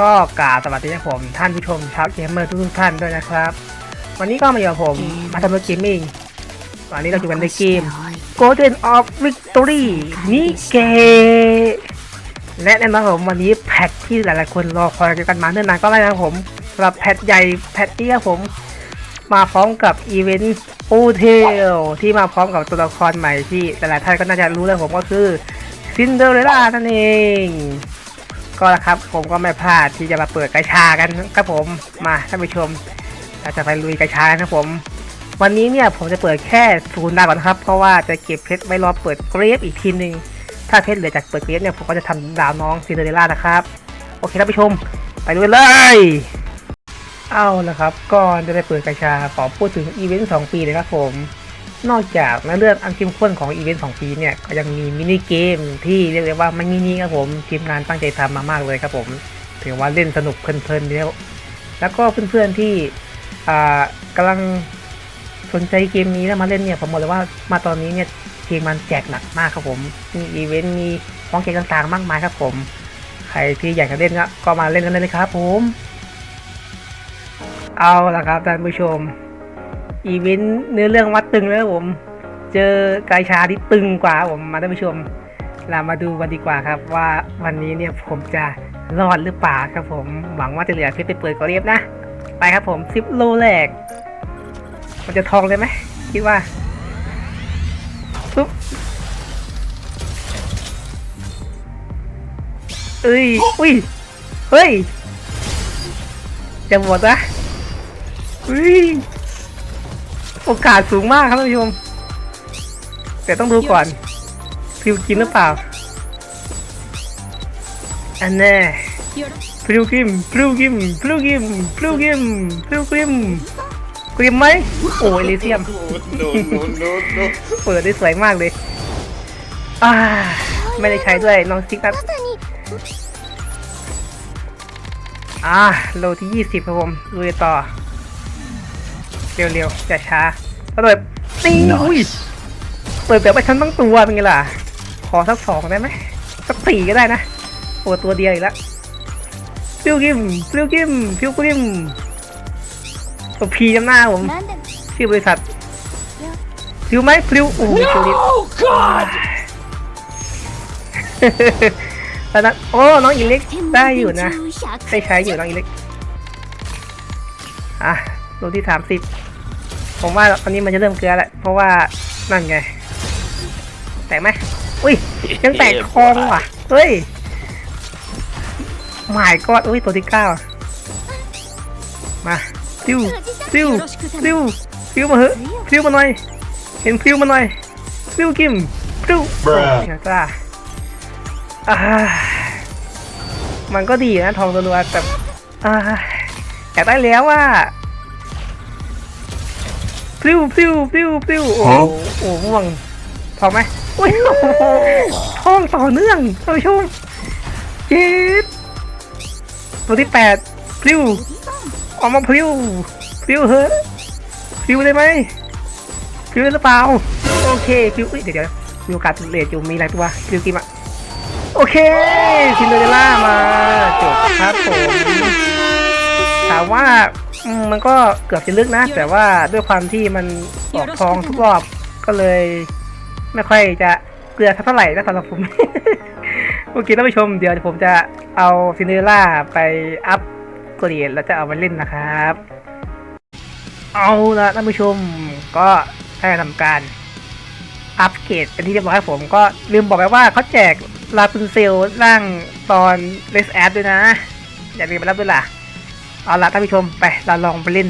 ก็กราบสวัสดีครับผมท่านผู้ชมชาวเกมเมอร์ทุกๆท่านด้วยนะครับ วันนี้ก็มาอยู่กับผมมาทำเกมมิ่งวันนี้เราอยู่กันในเกม Golden of Victory นี่เกและแน่นอนผมวันนี้แพทที่หลายๆคนรอคอยกันมาเนิ่นนานก็ได้นะครับผมสำหรับแพทใหญ่แพทนี้ครับผมมาพร้อมกับอีเวนต์โอเทลที่มาพร้อมกับตัวละครใหม่ที่หลายๆท่านก็น่าจะรู้แล้วผมก็คือซินเดอเรลล่านั่นเอง ก็นะครับผมก็ไม่พลาดที่จะมาเปิดกระชากันครับผมมาท่านผู้ชมเราจะไปลุยกระชากันครับผม วันนี้เนี่ยผมจะเปิดแค่ศูนย์ดาวก่อนะครับ เพราะว่าจะเก็บเพชรไว้รอเปิดเกรฟอีกทีหนึ่งถ้าเพชรเหลือจากเปิดเกรฟเนี่ยผมก็จะทำดาวน้องซินเดอเรลล่านะครับโอเคท่านผู้ชม ไปดูเลยเอาละครับก่อนจะไปเปิดกระชาขอพูดถึงอีเวนต์2ปีเลยครับผม นอกจากในเรื่องอันเข้มข้นของอีเวนต์2ปีเนี่ยก็ยังมีมินิเกมที่เรียกได้ว่าไม่มินิครับผมทีมงานตั้งใจทำมามากเลยครับผมถือว่าเล่นสนุกเพลินๆแล้วแล้วก็เพื่อนๆที่อ่ากำลังสนใจเกมนี้แล้วมาเล่นเนี่ยผมบอกเลยว่ามาตอนนี้เนี่ยเกมมันแจกหนักมากครับผมมีอีเวนต์มีของแจกต่างๆ มากมายครับผม ใครที่อยากจะเล่นก็ก็มาเล่นกันได้เลยครับผม เอาละครับท่านผู้ชม อีเวนต์เนื้อเรื่องวัดตึงแล้วผม เจอกายชาที่ตึงกว่าผมมาท่านผู้ชมเรามาดูกันดีกว่าครับว่าวันนี้เนี่ยผมจะรอดหรือเปล่าครับผมหวังว่าจะเหลือเพชรไปเปิดกอเรียบนะ ไปครับผมซิปโลแรก มันจะทองเลยไหมคิดว่าปุ๊บเอ้ยอุ้ยเฮ้ยจะหมดนะเฮ้ย โอกาสสูงมากครับท่านผู้ชมแต่ต้องดูก่อนฟิวกินหรือเปล่า อันแน่ฟิวกิมฟิวกิมฟิวกิมฟิวกิมฟิวกิมกริมไหมโอ้ยลิเซียมเปิดได้สวยมากเลยอ่าไม่ได้ใช้ด้วยน้องซิกนัทอ่าโลที่20ครับผมลุยต่อ เร็วๆอย่าช้า ระเบิดตีอุ้ยเปิดแบบว่าฉันต้องตัวเป็นไงล่ะ ขอสักสองได้ไหมสักสี่ก็ได้นะโอ้ตัวเดียวอีกแล้วฟิวกิมฟิวกิมฟิวกิมตัวพีจำหน้าผมชื่อบริษัทฟิวไหมฟิวโอ้โหฟิวดิแล้วนะโอ้น้องอีเล็กได้อยู่นะได้ใช้อยู่น้องอีเล็กอะลงที่สามสิบ ผมว่าตอนนี้มันจะเริ่มเกลือแหละเพราะว่านั่นไง แตกไหมอุ้ยยังแตกคองว่ะเฮ้ยหมายกอดอุ้ยตัวที่เก้ามาฟิวฟิวฟิวฟิวมาเหอะฟิวมาหน่อย เห็นฟิวมาหน่อยฟิวกิมฟิว Bruh เดี๋ยวจ้าอ่ามันก็ดีนะทองตัวๆแต่อ่าอยากได้แล้วว่า พริ้วพริ้วพริ้วพริ้วโอ้โหฮะโอ้โหม่วงทองไหมอุ้ยโอ้โหทองต่อเนื่องท่านผู้ชมเจ็ดตัวที่แปดพริ้วออกมาพริ้วพริ้วเฮ้ยพริ้วได้ไหมพริ้วหรือเปล่าโอเคพริ้วอุ๊ยเดี๋ยวเดี๋ยวมีโอกาสเลทอยู่มีหลายตัวพริ้วกิมอะโอเคซินเดอเรลล่ามาจบครับผมถามว่าอื มมันก็เกือบจะลึกนะ แต่ว่าด้วยความที่มันออกทองทุกรอบก็เลย ไม่ค่อยจะเกลือสักเท่าไหร่นะสำหรับผมโอเคท่านผู้ชมเดี๋ยวผมจะเอาซินเดอเรลล่าไปอัพเกรดแล้วจะเอามาเล่นนะครับ เอาละท่านผู้ชมก็ได้ทำการอัปเกรดเป็นที่เรียบร้อยผมก็ลืมบอกไปว่าเขาแจกลาพุนเซลร่างตอนเลสแอดด้วยนะ อย่าลืมไปรับด้วยล่ะ เอาละท่านผู้ชมไปเราลองไปเล่น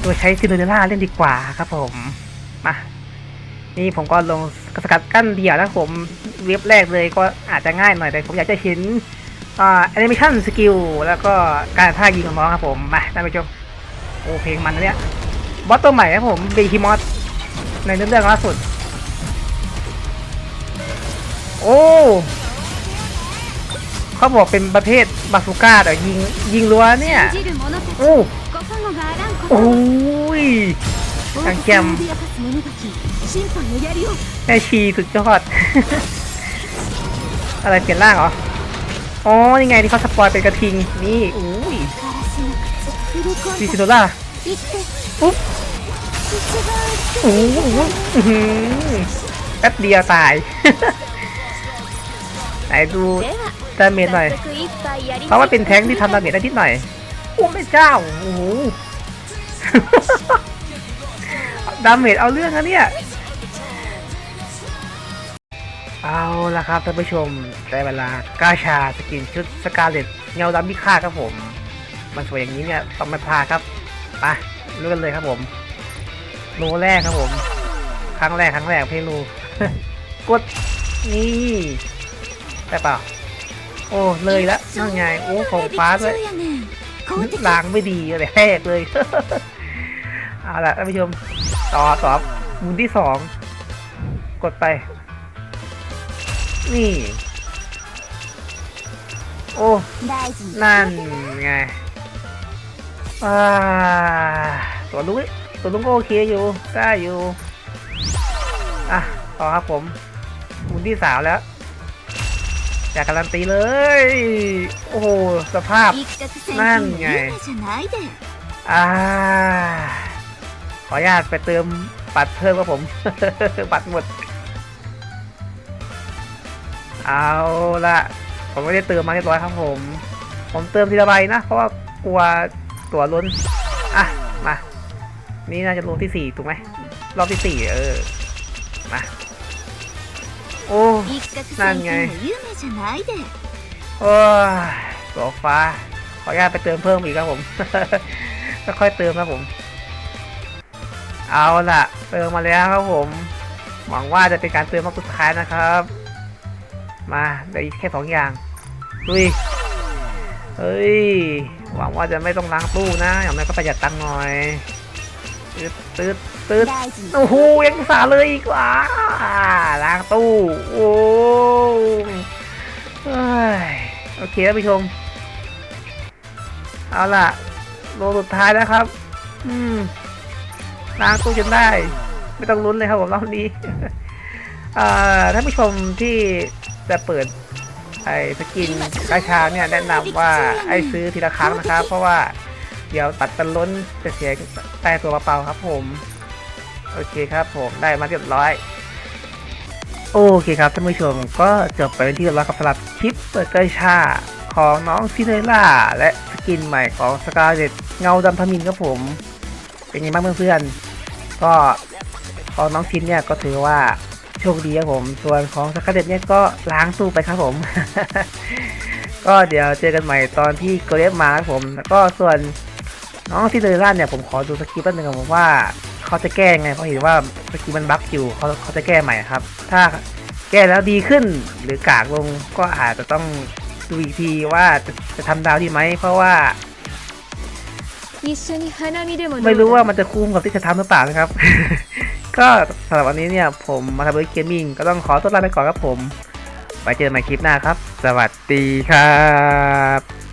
โดยใช้ซินเดอเรลล่าเล่นดีกว่าครับผมมานี่ผมก็ลงสกัดกั้นเดี่ยวนะผมเว็บแรกเลยก็อาจจะง่ายหน่อยแต่ผมอยากจะเห็นอ่าแอนิเมชันสกิลแล้วก็การท่ายิงของน้องครับผมมาท่านผู้ชมโอ้เพลงมันนะเนี่ยบอสตัวใหม่ครับผมเบคิมอสในเรื่องล่าสุด โอ้ เขาบอกเป็นประเภทบาสุก้าแต่ยิงยิงรัวเนี่ยโอ้โอ้ยทงแกมไอชีสุดยอด อะไรเปลี่ยนร่างเหรอ อ๋อยังไงที่เขาสปอยเป็นกระทิง นี่อ้ยดีซิโดล่าปุ๊บโอ้โหแป๊บเดียวตาย ไหนดู ดาเมจหน่อยเพราะว่าเป็นแท้งที่ทำดาเมจได้นิดหน่อยโอ้ไม่เจ้าโอ้โหดาเมจเอาเรื่องนะเนี่ย เอาละครับท่านผู้ชมได้เวลากาชาสกินชุดสกาเลตเงาดำพิฆาครับผม มันสวยอย่างนี้เนี่ยต้องมาพาครับไปรู้กันเลยครับผมรูแรกครับผม ครั้งแรกครั้งแรกเพี่รูกดนี่ได้เปล่า โอ้เลยละนั่นไงโอ้ของฟ้าเลยล้างไม่ดีเลยรแรกเลยเอาละท่านผู้ชมต่อสอบมุนที่สองกดไป นี่ โอ้นั่นไงอ่าตัวลุงตัวลุงก็โอเคอยู่ได้อยู่อะต่อครับผมมุนที่สามแล้ว อยาการันตีเลย โอ้โห สภาพ นั่นไง อ่า ขออนุญาตไปเติมปัดเพิ่มครับผมปัดหมด เอาละผมไม่ได้เติมมาเรียบร้อยครับผม ผมเติมทีละใบนะ เพราะว่ากลัวตัวล้น อะ มา นี่น่าจะรูที่สี่ถูกไหม รอบที่สี่เออ มา โอ้นั่นไงโอ้หลอกฟ้า ขออนุญาตไปเติมเพิ่มอีกครับผมค่อยเติมครับผม เอาล่ะ เติมมาแล้วครับผม หวังว่าจะเป็นการเติมรอบสุดท้ายนะครับ มาได้แค่สองอย่างดุยเฮ้ย หวังว่าจะไม่ต้องล้างตู้นะ อย่างนั้นก็ประหยัดตังค์หน่อย ตืดตืดตืดโอ้โหยังสาเลยอีกว่าล้างตู้ โอ้ยโอเคครับผู้ชม เอาล่ะโลสุดท้ายแล้วครับ อืมล้างตู้จนได้ ไม่ต้องลุ้นเลยครับผมรอบนี้ท่านผู้ชมที่จะเปิดไอ้สกินกาชาเนี่ยแนะนำว่าไอ้ซื้อทีละครั้งนะครับ เพราะว่า เดี๋ยวตัดเป็นล้นจะเสียใต้ตัวเปล่าๆครับผม โอเคครับผมได้มาเรียบร้อย โอเคครับท่านผู้ชมก็จบไปเป็นที่เรียบร้อยกับสำหรับคลิปเปิดกระชาของน้องซินเดอล่าและสกินใหม่ของสกาเลตเงาดำทมินครับผม เป็นไงบ้างเพื่อนๆก็ของน้องซินเนี่ยก็ถือว่าโชคดีครับผม ส่วนของสกาเลตเนี่ยก็ล้างตู้ไปครับผม ก็เดี๋ยวเจอกันใหม่ตอนที่โกเลฟมาครับผม แล้วก็ส่วน น้อที่เดล่าเนี่ยผมขอดูสกิปต์แป๊นึ่งผมว่าเขาจะแก้ไงเพราะเห็นว่าสกิปมันบั๊กอยู่เขาเขาจะแก้ใหม่ครับ ถ้าแก้แล้วดีขึ้นหรือกากลงก็อาจจะต้องดูอีกทีว่าจะจะทำดาวดีไหมเพราะว่าไม่รู้ว่ามันจะคุ้มกับที่จะทำหรือเปล่านะครับ ก็สำหรับวันนี้เนี่ยผมมาทำเบอร์เกมมิ่งก็ต้องขอตัวลาไปก่อนครับผม ไว้เจอกันใหม่คลิปหน้าครับ สวัสดีครับ